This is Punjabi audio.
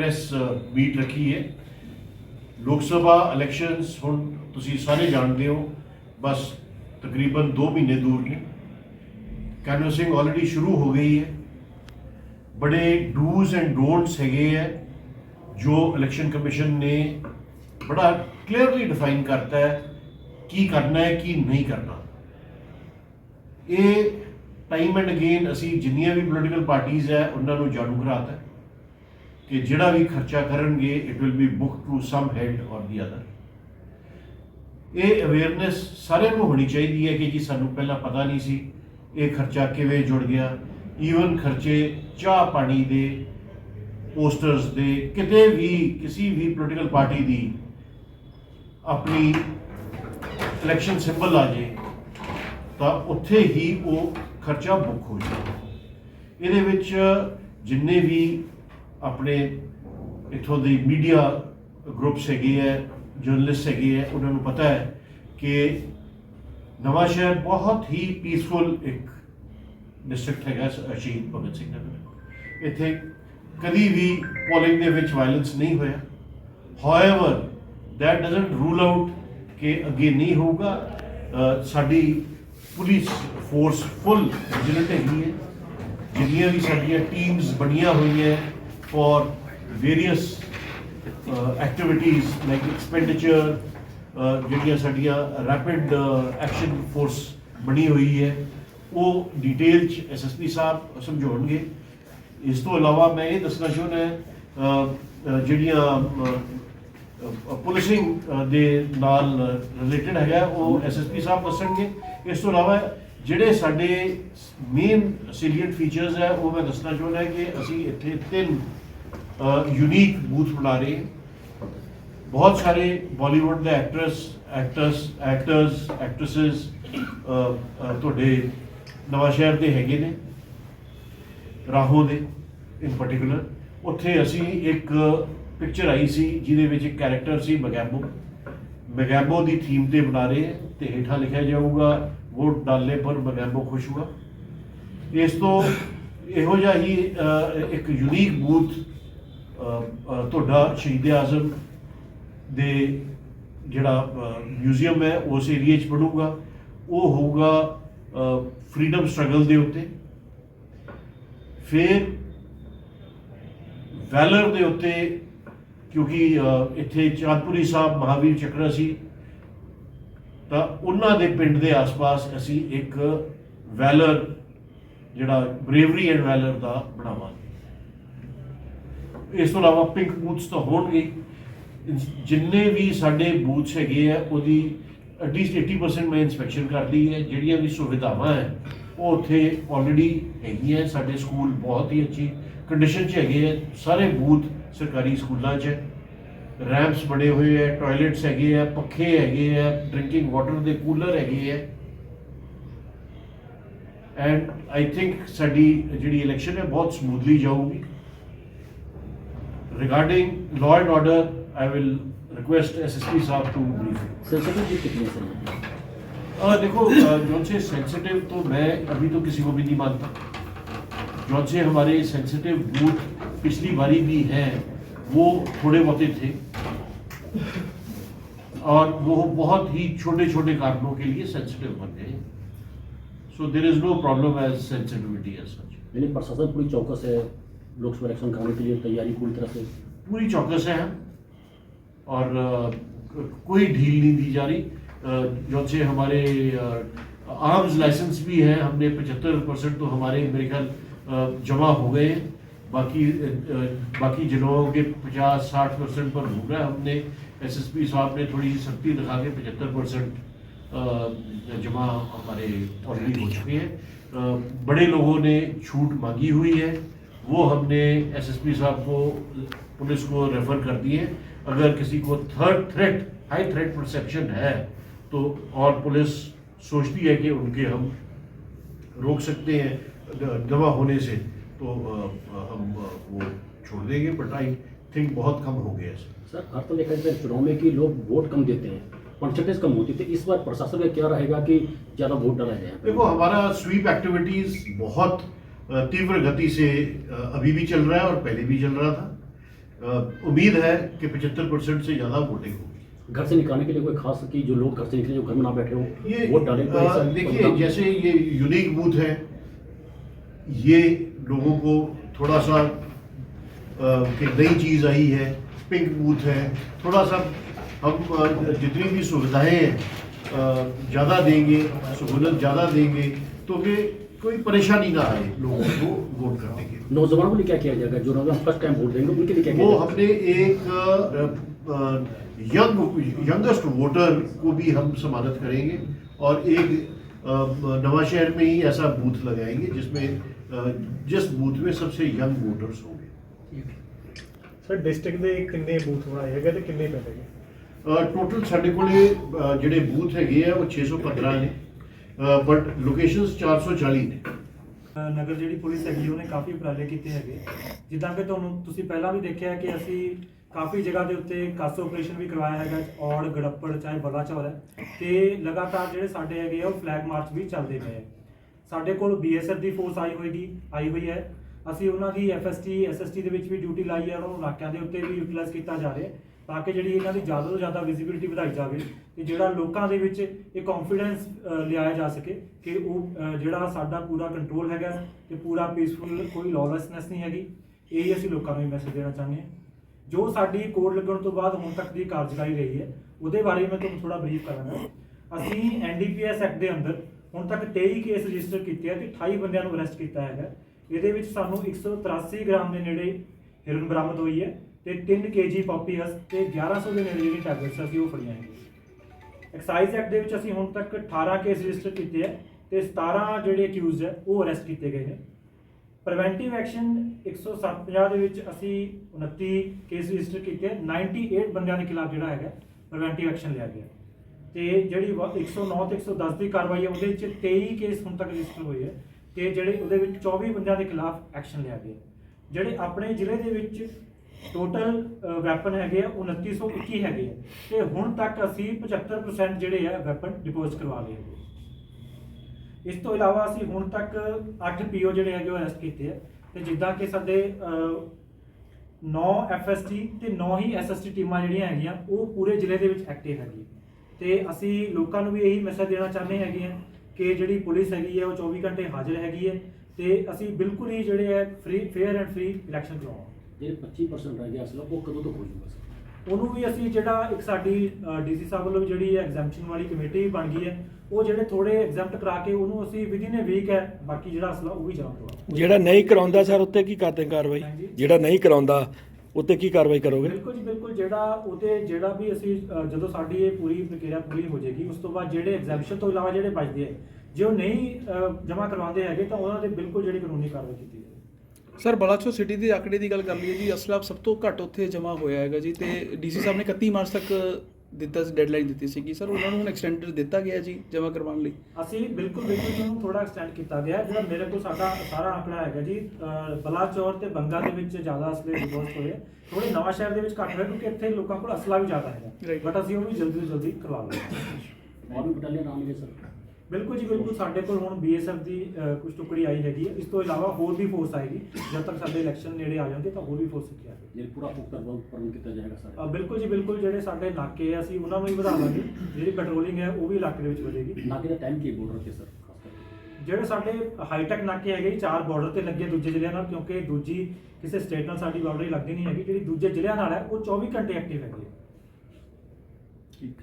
ਪ੍ਰੈਸ ਮੀਟ ਰੱਖੀ ਹੈ। ਲੋਕ ਸਭਾ ਇਲੈਕਸ਼ਨਸ ਹੁਣ ਤੁਸੀਂ ਸਾਰੇ ਜਾਣਦੇ ਹੋ, ਬਸ ਤਕਰੀਬਨ 2 ਮਹੀਨੇ ਦੂਰ ਨੇ। ਕੈਨਵਸਿੰਗ ਆਲਰੇਡੀ ਸ਼ੁਰੂ ਹੋ ਗਈ ਹੈ। ਬੜੇ ਡੂਜ਼ ਐਂਡ ਡੋਨਟਸ ਹੈਗੇ ਹੈ, ਜੋ ਇਲੈਕਸ਼ਨ ਕਮਿਸ਼ਨ ਨੇ ਬੜਾ ਕਲੀਅਰਲੀ ਡਿਫਾਈਨ ਕਰਤਾ ਹੈ, ਕੀ ਕਰਨਾ ਹੈ, ਕੀ ਨਹੀਂ ਕਰਨਾ। ਇਹ ਟਾਈਮ ਐਂਡ ਅਗੇਨ ਅਸੀਂ ਜਿੰਨੀਆਂ ਵੀ ਪੋਲੀਟੀਕਲ ਪਾਰਟੀਆਂ ਹੈ, ਉਹਨਾਂ ਨੂੰ ਜਾਣੂ ਕਰਾਤਾ ਹੈ। ਕਿ ਜਿਹੜਾ ਵੀ ਖਰਚਾ ਕਰਨਗੇ it will be book to some head or the other ਇਹ ਅਵੇਅਰਨੈਸ ਸਾਰਿਆਂ ਨੂੰ ਹੋਣੀ ਚਾਹੀਦੀ ਹੈ ਕਿ ਜੀ ਸਾਨੂੰ ਪਹਿਲਾਂ ਪਤਾ ਨਹੀਂ ਸੀ ਇਹ ਖਰਚਾ ਕਿਵੇਂ ਜੁੜ ਗਿਆ। ਈਵਨ ਖਰਚੇ ਚਾਹ ਪਾਣੀ ਦੇ ਪੋਸਟਰਸ ਦੇ, ਕਿਤੇ ਵੀ ਕਿਸੇ ਵੀ ਪੋਲੀਟੀਕਲ ਪਾਰਟੀ ਦੀ ਆਪਣੀ ਇਲੈਕਸ਼ਨ ਸਿੰਬਲ ਆ ਜੇ, ਤਾਂ ਉੱਥੇ ਹੀ ਉਹ ਖਰਚਾ ਬੁੱਕ ਹੋ ਜਾਂਦਾ ਇਹਦੇ ਵਿੱਚ ਜਿੰਨੇ ਵੀ ਆਪਣੇ ਇਥੋਂ ਦੇ ਮੀਡੀਆ ਗਰੁੱਪਸ ਹੈਗੇ ਹੈ ਜਰਨਲਿਸਟ ਹੈਗੇ ਹੈ, ਉਹਨਾਂ ਨੂੰ ਪਤਾ ਹੈ ਕਿ ਨਵਾਂ ਸ਼ਹਿਰ ਬਹੁਤ ਹੀ ਪੀਸਫੁਲ ਇੱਕ ਡਿਸਟ੍ਰਿਕਟ ਹੈਗਾ ਸ- ਸ਼ਹੀਦ ਭਗਤ ਸਿੰਘ ਨਗਰ। ਇੱਥੇ ਕਦੀ ਵੀ ਪੋਲਿੰਗ ਦੇ ਵਿੱਚ ਵਾਇਲੈਂਸ ਨਹੀਂ ਹੋਇਆ। However that doesn't rule out ਕਿ ਅੱਗੇ ਨਹੀਂ ਹੋਊਗਾ। ਸਾਡੀ ਪੁਲਿਸ ਫੋਰਸ ਫੁੱਲ ਵਿਜੀਲੈਂਟ ਹੈਗੀ ਹੈ। ਜਿੰਨੀਆਂ ਵੀ ਸਾਡੀਆਂ ਟੀਮਸ ਬਣੀਆਂ ਹੋਈਆਂ for various activities like expenditure ਜਿਹੜੀਆਂ ਸਾਡੀਆਂ ਰੈਪਿਡ ਐਕਸ਼ਨ ਫੋਰਸ ਬਣੀ ਹੋਈ ਹੈ ਉਹ ਡਿਟੇਲ ਚ ਐਸਐਸਪੀ ਸਾਹਿਬ ਸਮਝਾਉਣਗੇ ਇਸ ਤੋਂ ਇਲਾਵਾ ਮੈਂ ਇਹ ਦੱਸਣਾ ਚਾਹੁੰਦਾ ਹਾਂ, ਅ, ਅ, ਜਿਹੜੀਆਂ ਅ, ਪੁਲਿਸਿੰਗ ਅ, ਦੇ ਨਾਲ ਰਿਲੇਟਡ ਹੈਗਾ ਉਹ ਐਸਐਸਪੀ ਸਾਹਿਬ ਦੱਸਣਗੇ ਇਸ ਤੋਂ ਇਲਾਵਾ ਜਿਹੜੇ ਸਾਡੇ ਮੇਨ ਸਿਲੀਅੰਟ ਫੀਚਰਸ ਹੈ ਉਹ ਮੈਂ ਦੱਸਣਾ ਚਾਹੁੰਦਾ ਕਿ ਅਸੀਂ ਇੱਥੇ ਤਿੰਨ ਯੂਨੀਕ ਬੂਥ ਬਣਾ ਰਹੇ ਹਾਂ। ਬਹੁਤ ਸਾਰੇ ਬਾਲੀਵੁੱਡ ਦੇ ਐਕਟਰਸ ਐਕਟਰਸ ਐਕਟਰਸ ਐਕਟ੍ਰੈਸਸ ਤੁਹਾਡੇ ਨਵਾਂ ਸ਼ਹਿਰ ਦੇ ਹੈਗੇ ਨੇ, ਰਾਹੋਂ ਦੇ ਇਨ ਪਾਰਟਿਕੂਲਰ ਉੱਥੇ ਅਸੀਂ ਇੱਕ ਪਿਕਚਰ ਆਈ ਸੀ, ਜਿਹਦੇ ਵਿੱਚ ਇੱਕ ਕੈਰੈਕਟਰ ਸੀ ਮਗੈਬੋ ਮਗੈਬੋ ਦੀ ਥੀਮ ਤੇ ਬਣਾ ਰਹੇ ਹਾਂ ਤੇ ਹੇਠਾਂ ਲਿਖਿਆ ਜਾਊਗਾ, ਵੋਟ ਡਾਲੇ ਪਰ ਮਗੈਬੋ ਖੁਸ਼ ਹੁਆ। ਇਸ ਤੋਂ ਇਹੋ ਜਿਹਾ ਹੀ ਇੱਕ ਯੂਨੀਕ ਬੂਥ ਤੁਹਾਡਾ ਸ਼ਹੀਦ ਆਜ਼ਮ ਦੇ ਜਿਹੜਾ ਮਿਊਜ਼ੀਅਮ ਹੈ, ਉਸ ਏਰੀਆ 'ਚ ਬਣੂਗਾ। ਉਹ ਹੋਊਗਾ ਫਰੀडम ਸਟਰਗਲ ਦੇ ਉੱਤੇ। ਫਿਰ ਵੈਲਰ ਦੇ ਉੱਤੇ, ਕਿਉਂਕਿ ਇੱਥੇ ਚਾਂਦਪੁਰੀ ਸਾਹਿਬ, ਮਹਾਵੀਰ ਚੱਕਰ ਸੀ। ਤਾਂ ਉਹਨਾਂ ਦੇ ਪਿੰਡ ਦੇ ਆਸ-ਪਾਸ ਅਸੀਂ ਇੱਕ ਵੈਲਰ ਜਿਹੜਾ ਬਰੇਵਰੀ ਐਂਡ ਵੈਲਰ ਦਾ ਬਣਾਵਾਂਗੇ। ਇਸ ਤੋਂ ਇਲਾਵਾ ਪਿੰਕ ਬੂਥਸ ਤਾਂ ਹੋਣਗੇ। ਜਿੰਨੇ ਵੀ ਸਾਡੇ ਬੂਥਸ ਹੈਗੇ ਆ, ਉਹਦੀ ਐਟਲੀਸਟ 80% ਮੈਂ ਇਨਸਪੈਕਸ਼ਨ ਕਰ ਲਈ ਹੈ। ਜਿਹੜੀਆਂ ਵੀ ਸੁਵਿਧਾਵਾਂ ਹੈ, ਉਹ ਉੱਥੇ ਆਲਰੇਡੀ ਹੈਗੀਆਂ ਸਾਡੇ ਸਕੂਲ ਬਹੁਤ ਹੀ ਅੱਛੀ ਕੰਡੀਸ਼ਨ 'ਚ ਹੈਗੇ ਆ। ਸਾਰੇ ਬੂਥ ਸਰਕਾਰੀ ਸਕੂਲਾਂ 'ਚ। ਰੈਂਪਸ ਬਣੇ ਹੋਏ ਹੈ ਟਾਇਲਟਸ ਹੈਗੇ ਆ, ਪੱਖੇ ਹੈਗੇ ਆ ਡਰਿੰਕਿੰਗ ਵਾਟਰ ਦੇ ਕੂਲਰ ਹੈਗੇ ਆ। ਐਂਡ ਆਈ ਥਿੰਕ ਸਾਡੀ ਜਿਹੜੀ ਇਲੈਕਸ਼ਨ ਹੈ, ਬਹੁਤ ਸਮੂਥਲੀ ਜਾਊਗੀ। Regarding law and order i will request ssp साहब to brief. सेंसिटिव भी कितने से uh, देखो जौन से सेंसिटिव तो मैं अभी तो किसी को भी नहीं मानता। जौन से हमारे सेंसिटिव बूथ पिछली बारी भी हैं वो थोड़े बहुते थे। और वो बहुत ही छोटे छोटे कारणों के लिए सेंसिटिव बन गए। So there is no problem as sensitivity as such यानी प्रशासन पूरी चौकस है। लोकसभा इलेक्शन कराने के लिए तैयारी पूरी तरह से पूरी चौकस है। और कोई ढील नहीं दी जा रही। जो से हमारे आर्म्स लाइसेंस भी है, हमने पचहत्तर परसेंट तो हमारे, मेरे ख्याल जमा हो गए हैं। बाकी बाकी जिलों के पचास साठ परसेंट पर हो गया हमने। एसएसपी साहब ने थोड़ी सख्ती दिखा के पचहत्तर परसेंट जमा हमारे ऑलरेडी हो चुके हैं। बड़े लोगों ने छूट मांगी हुई है। वो हमने एसएसपी साहब को पुलिस को रेफर कर दिए अगर किसी को third threat high threat perception है तो और पुलिस सोचती है कि उनके हम रोक सकते हैं दवा होने से तो हम वो छोड़ देंगे। बट आई थिंक बहुत कम हो गया है। सर हर तो देखा जाता है चुनाव में कि लोग वोट कम देते हैं परसेंटेज कम होती है तो इस बार प्रशासन का क्या रहेगा कि ज़्यादा वोट डाला जाए? देखो हमारा स्वीप एक्टिविटीज़ बहुत तीव्र गति से अभी भी चल रहा है और पहले भी चल रहा था। उम्मीद है कि 75 परसेंट से ज़्यादा वोटिंग होगी। घर से निकालने के लिए कोई खास कि जो लोग घर से निकले जो घर में ना बैठे हो ये वोट डालें देखिए जैसे ये यूनिक बूथ है ये लोगों को थोड़ा सा कि नई चीज़ आई है पिंक बूथ है थोड़ा सा हम जितनी भी सुविधाएँ हैं ज़्यादा देंगे सहूलत ज़्यादा देंगे तो कि कोई परेशानी ना आए लोगों को वोट करने के लिए नौजवानों के लिए क्या किया जाएगा जो नौजवान फर्स्ट टाइम वोट देंगे उनके लिए क्या किया वो जाएगा हमने एक यंग यंगेस्ट वोटर को भी हम सम्मानित करेंगे और एक अ, नवा शहर में ही ऐसा बूथ लगाएंगे जिसमें अ, जिस बूथ में सबसे यंग वोटर्स होंगे ਸਰ ਡਿਸਟ੍ਰਿਕਟ ਦੇ ਕਿੰਨੇ ਬੂਥ ਬਣਾਏ ਹੈਗੇ ਤੇ ਕਿੰਨੇ ਪਿੰਡ ਹੈਗੇ ਟੋਟਲ ਸਾਡੇ ਕੋਲੇ ਅ, ਜਿਹੜੇ ਬੂਥ ਹੈਗੇ ਆ ਉਹ 615 ਨੇ ਬਟ ਲੋਕੇਸ਼ਨਸ 440 ਨੇ। ਨਗਰ ਜਿਹੜੀ ਪੁਲਿਸ ਹੈਗੀ, ਉਹਨੇ ਕਾਫੀ ਉਪਰਾਲੇ ਕੀਤੇ ਹੈਗੇ। ਜਿੱਦਾਂ ਕਿ ਤੁਹਾਨੂੰ, ਤੁਸੀਂ ਪਹਿਲਾਂ ਵੀ ਦੇਖਿਆ ਕਿ ਅਸੀਂ ਕਾਫੀ ਜਗ੍ਹਾ ਦੇ ਉੱਤੇ ਕਾਸ ਆਪਰੇਸ਼ਨ ਵੀ ਕਰਵਾਇਆ ਹੈਗਾ, ਔੜ, ਗੜੱਪੜ, ਚਾਹੇ ਬਲਾਚੌਰ ਹੈ। ਤੇ ਲਗਾਤਾਰ ਜਿਹੜੇ ਸਾਡੇ ਹੈਗੇ ਆ, ਉਹ ਫਲੈਗ ਮਾਰਚ ਵੀ ਚੱਲਦੇ ਪਏ ਹੈ ਸਾਡੇ ਕੋਲ ਬੀਐਸਐਫ ਦੀ ਫੋਰਸ ਆਈ ਹੋਏਗੀ, ਆਈ ਹੋਈ ਹੈ। ਅਸੀਂ ਉਹਨਾਂ ਦੀ ਐਫਐਸਟੀ ਐਸਐਸਟੀ ਦੇ ਵਿੱਚ ਵੀ ਡਿਊਟੀ ਲਾਈ ਹੈ, ਉਹਨਾਂ ਨੂੰ ਇਲਾਕਿਆਂ ਦੇ ਉੱਤੇ ਵੀ ਯੂਟਿਲਾਈਜ਼ ਕੀਤਾ ਜਾ ਰਿਹਾ ਹੈ। ਤਾਂ ਕਿ ਜਿਹੜੀ ਇਹਨਾਂ ਦੀ ਜ਼ਿਆਦਾ ਤੋਂ ਜ਼ਿਆਦਾ ਵਿਜ਼ਿਬਿਲਿਟੀ ਵਧਾਈ ਜਾਵੇ ਤੇ ਜਿਹੜਾ ਲੋਕਾਂ ਦੇ ਵਿੱਚ ਇਹ ਕੌਨਫੀਡੈਂਸ ਲਿਆਇਆ ਜਾ ਸਕੇ ਕਿ ਉਹ ਜਿਹੜਾ ਸਾਡਾ ਪੂਰਾ ਕੰਟਰੋਲ ਹੈਗਾ ਤੇ ਪੂਰਾ ਪੀਸਫੁਲ ਕੋਈ ਲੌਲੈਸਨੈਸ ਨਹੀਂ ਹੈਗੀ, ਇਹ ਹੀ ਅਸੀਂ ਲੋਕਾਂ ਨੂੰ ਮੈਸੇਜ ਦੇਣਾ ਚਾਹੁੰਦੇ ਹਾਂ। ਜੋ ਸਾਡੀ ਕੋਡ ਲੱਗਣ ਤੋਂ ਬਾਅਦ ਹੁਣ ਤੱਕ ਦੀ ਕਾਰਜਕਾਰੀ ਰਹੀ ਹੈ, ਉਹਦੇ ਬਾਰੇ ਮੈਂ ਤੁਹਾਨੂੰ ਥੋੜਾ ਬਰੀਫ ਕਰਾਂਗਾ। ਅਸੀਂ ਐਨਡੀਪੀਐਸ ਐਕਟ ਦੇ ਅੰਦਰ ਹੁਣ ਤੱਕ 23 ਕੇਸ ਰਜਿਸਟਰ ਕੀਤੇ ਆ ਤੇ 28 ਬੰਦਿਆਂ ਨੂੰ ਅਰੈਸਟ ਕੀਤਾ ਹੈਗਾ। ਇਹਦੇ ਵਿੱਚ ਸਾਨੂੰ 183 ਗ੍ਰਾਮ ਦੇ ਨੇੜੇ ਹਿਰਨ ਬਰਾਮਦ ਹੋਈ ਹੈ। ਤੇ 3 ਕੇਜੀ ਪੌਪੀਅਸ ਤੇ 1100 ਦੇ ਨੇੜੇ ਜਿਹੜੀ ਟੈਬਲੇਟਸ ਅਸੀਂ ਉਹ ਫੜੀਆਂ ਹੈਗੀਆਂ। ਐਕਸਾਈਜ਼ ਐਕਟ ਦੇ ਵਿੱਚ ਅਸੀਂ ਹੁਣ ਤੱਕ 18 ਕੇਸ ਰਜਿਸਟਰ ਕੀਤੇ ਹੈ ਤੇ 17 ਜਿਹੜੇ ਅਕਿਊਜ਼ਡ ਹੈ ਉਹ ਅਰੈਸਟ ਕੀਤੇ ਗਏ ਨੇ। ਪ੍ਰੀਵੈਂਟਿਵ ਐਕਸ਼ਨ 150 ਦੇ ਵਿੱਚ ਅਸੀਂ 29 ਕੇਸ ਰਜਿਸਟਰ ਕੀਤੇ ਆ। 98 ਬੰਦਿਆਂ ਦੇ ਖਿਲਾਫ ਜਿਹੜਾ ਹੈਗਾ ਪ੍ਰੀਵੈਂਟਿਵ ਐਕਸ਼ਨ ਲਿਆ ਗਿਆ। ਤੇ ਜਿਹੜੀ ਵ- 109 ਤੇ 110 ਦੀ ਕਾਰਵਾਈ ਹੈ ਉਹਦੇ ਵਿੱਚ 23 ਕੇਸ ਹੁਣ ਤੱਕ ਰਜਿਸਟਰ ਹੋਏ ਹੈ ਤੇ ਜਿਹੜੇ ਉਹਦੇ ਵਿੱਚ 24 ਬੰਦਿਆਂ ਦੇ ਖਿਲਾਫ ਐਕਸ਼ਨ ਲਿਆ ਗਿਆ। ਜਿਹੜੇ ਆਪਣੇ ਜ਼ਿਲ੍ਹੇ ਦੇ ਵਿੱਚ ਟੋਟਲ ਵੈਪਨ ਹੈਗੇ ਆ 2921 ਹੈਗੇ ਆ। ਤੇ ਹੁਣ ਤੱਕ ਅਸੀਂ 75% ਜਿਹੜੇ ਆ ਵੈਪਨ ਡਿਪੋਜ਼ਿਟ ਕਰਵਾ ਲਏ ਹੈਗੇ ਇਸ ਤੋਂ ਇਲਾਵਾ ਅਸੀਂ ਹੁਣ ਤੱਕ 8 ਪੀਓ ਜਿਹੜੇ ਹੈਗੇ, ਉਹ ਅਰੈਸਟ ਕੀਤੇ ਆ। ਤੇ ਜਿੱਦਾਂ ਕਿ ਸਾਡੇ 9 ਐਫਐਸਟੀ ਤੇ 9 ਹੀ ਐਸਐਸਟੀ ਟੀਮਾਂ ਜਿਹੜੀਆਂ ਹੈਗੀਆਂ, ਉਹ ਪੂਰੇ ਜ਼ਿਲ੍ਹੇ ਦੇ ਵਿੱਚ ਐਕਟਿਵ ਹੈਗੀ ਤੇ ਅਸੀਂ ਲੋਕਾਂ ਨੂੰ ਵੀ ਇਹੀ ਮੈਸੇਜ ਦੇਣਾ ਚਾਹੁੰਦੇ ਹੈਗੇ ਆ ਕਿ ਜਿਹੜੀ ਪੁਲਿਸ ਹੈਗੀ ਹੈ ਉਹ 24 ਘੰਟੇ ਹਾਜ਼ਰ ਹੈਗੀ ਹੈ ਤੇ ਅਸੀਂ ਬਿਲਕੁਲ ਹੀ ਜਿਹੜੇ ਹੈ free fair and free election ਕਰਵਾਵਾਂਗੇ ਜਿਹੜੇ 25% ਰਹਿ ਗਿਆ ਅਸਲਾ ਉਹ ਕਦੋਂ ਤੱਕ ਹੋ ਜਾਊਗਾ ਸਰ? ਉਹਨੂੰ ਵੀ ਅਸੀਂ ਜਿਹੜਾ ਇੱਕ ਸਾਡੀ ਡੀਸੀ ਸਾਹਿਬ ਵੱਲੋਂ ਜਿਹੜੀ ਐਗਜ਼ੈਂਪਸ਼ਨ ਵਾਲੀ ਕਮੇਟੀ ਵੀ ਬਣ ਗਈ ਹੈ ਉਹ ਜਿਹੜੇ ਥੋੜੇ ਐਗਜ਼ੈਂਪਟ ਕਰਾ ਕੇ ਉਹਨੂੰ ਅਸੀਂ ਵਿਦਿਨ ਅ ਵੀਕ ਹੈ ਬਾਕੀ ਜਿਹੜਾ ਅਸਲਾ ਉਹ ਵੀ ਜਮ੍ਹਾਂ ਕਰਵਾਵਾਂਗੇ ਜਿਹੜਾ ਨਹੀਂ ਕਰਾਉਂਦਾ ਸਰ ਉੱਤੇ ਕੀ ਕਰਦੇ ਕਾਰਵਾਈ? ਹਾਂਜੀ। ਜਿਹੜਾ ਨਹੀਂ ਕਰਾਉਂਦਾ ਉੱਤੇ ਕੀ ਕਾਰਵਾਈ ਕਰੋਗੇ? ਬਿਲਕੁਲ ਜੀ ਬਿਲਕੁਲ ਜਿਹੜਾ ਉਹਤੇ ਜਿਹੜਾ ਵੀ ਅਸੀਂ ਅ, ਜਦੋਂ ਸਾਡੀ ਇਹ ਪੂਰੀ ਪ੍ਰਕਿਰਿਆ ਪੂਰੀ ਹੋ ਜਾਏਗੀ ਉਸ ਤੋਂ ਬਾਅਦ ਜਿਹੜੇ ਐਗਜ਼ੈਂਪਸ਼ਨ ਤੋਂ ਇਲਾਵਾ ਜਿਹੜੇ ਬਚਦੇ ਆ ਜੇ ਉਹ ਨਹੀਂ ਜਮ੍ਹਾਂ ਕਰਵਾਉਂਦੇ ਹੈਗੇ ਤਾਂ ਉਹਨਾਂ ਤੇ ਬਿਲਕੁਲ ਜਿਹੜੀ ਕਾਨੂੰਨੀ ਕਾਰਵਾਈ ਕੀਤੀ ਜਾਏਗੀ। ਸਰ ਬਲਾਚੋ ਸਿਟੀ ਦੇ ਆਕੜੇ ਦੀ ਗੱਲ ਕਰ ਲਈਏ ਜੀ ਅਸਲਾ ਸਭ ਤੋਂ ਘੱਟ ਉੱਥੇ ਜਮ੍ਹਾਂ ਹੋਇਆ ਹੈਗਾ ਜੀ ਤੇ ਡੀਸੀ ਸਾਹਿਬ ਨੇ 31 ਮਾਰਚ ਤੱਕ ਦਿੱਤਾ ਸੀ ਡੈਡਲਾਈਨ ਦਿੱਤੀ ਸੀ ਕਿ ਸਰ ਉਹਨਾਂ ਨੂੰ ਐਕਸਟੈਂਡਡ ਦਿੱਤਾ ਗਿਆ ਜੀ ਜਮ੍ਹਾਂ ਕਰਵਾਉਣ ਲਈ। ਅਸੀਂ ਬਿਲਕੁਲ ਬਿਲਕੁਲ ਤੁਹਾਨੂੰ ਥੋੜਾ ਐਕਸਟੈਂਡ ਕੀਤਾ ਗਿਆ ਜਿਹੜਾ ਮੇਰੇ ਕੋਲ ਸਾਡਾ ਸਾਰਾ ਆਂਕੜਾ ਹੈਗਾ ਜੀ ਬਲਾਚੌਰ ਤੇ ਬੰਗਾ ਦੇ ਵਿੱਚ ਜ਼ਿਆਦਾ ਅਸਲੇ ਡਿਵੋਰਸ ਹੋਏ। ਥੋੜੇ ਨਵਾਂ ਸ਼ਹਿਰ ਦੇ ਵਿੱਚ ਘੱਟ ਹੋਏ ਕਿਉਂਕਿ ਇੱਥੇ ਲੋਕਾਂ ਕੋਲ ਅਸਲਾ ਵੀ ਜ਼ਿਆਦਾ ਹੈਗਾ। ਬਟ ਅਸੀਂ ਉਹ ਜਲਦੀ ਤੋਂ ਜਲਦੀ ਕਰਵਾ ਲਵਾਂਗੇ। ਮਾਡਲ ਬਟਾਲੀਅਨ ਆਉਣਗੇ ਸਰ। ਬਿਲਕੁਲ ਜੀ ਬਿਲਕੁਲ ਸਾਡੇ ਕੋਲ ਹੁਣ ਬੀਐਸਐਫ ਦੀ ਕੁਝ ਟੁਕੜੀ ਆਈ ਹੈਗੀ ਹੈ। ਇਸ ਤੋਂ ਇਲਾਵਾ ਹੋਰ ਵੀ ਫੋਰਸ ਆਏਗੀ। ਜਦ ਤੱਕ ਸਾਡੇ ਇਲੈਕਸ਼ਨ ਨੇੜੇ ਆ ਜਾਣਗੇ ਤਾਂ ਹੋਰ ਵੀ ਫੋਰਸ ਇੱਥੇ ਆਏਗੀ ਜਿਹੜੀ ਪੂਰਾ ਪੁਖਤਾ ਪ੍ਰਬੰਧ ਕੀਤਾ ਜਾਏਗਾ ਸਾਰਾ। ਬਿਲਕੁਲ ਜੀ ਬਿਲਕੁਲ ਜਿਹੜੇ ਸਾਡੇ ਇਲਾਕੇ ਆ ਅਸੀਂ ਉਹਨਾਂ ਨੂੰ ਹੀ ਵਧਾਵਾਂਗੇ ਜਿਹੜੀ ਪੈਟਰੋਲਿੰਗ ਹੈ ਉਹ ਵੀ ਇਲਾਕੇ ਦੇ ਵਿੱਚ ਵਧੇਗੀ। ਨਾਕੇ ਦਾ ਟਾਈਮ ਕੀ ਬੋਲ ਰੱਖੇ ਸਰ ਜਿਹੜੇ ਸਾਡੇ ਹਾਈਟੈਕ ਨਾਕੇ ਹੈਗੇ ਚਾਰ ਬਾਰਡਰ ਤੇ ਲੱਗੇ ਦੂਜੇ ਜ਼ਿਲ੍ਹਿਆਂ ਨਾਲ ਕਿਉਂਕਿ ਦੂਜੀ ਕਿਸੇ ਸਟੇਟ ਨਾਲ ਸਾਡੀ ਬਾਰਡਰ ਹੀ ਲੱਗਦੀ ਨਹੀਂ ਹੈਗੀ। ਜਿਹੜੀ ਦੂਜੇ ਜ਼ਿਲ੍ਹਿਆਂ ਨਾਲ ਹੈ ਉਹ 24 ਘੰਟੇ ਐਕਟਿਵ ਹੈਗੀ ਠੀਕ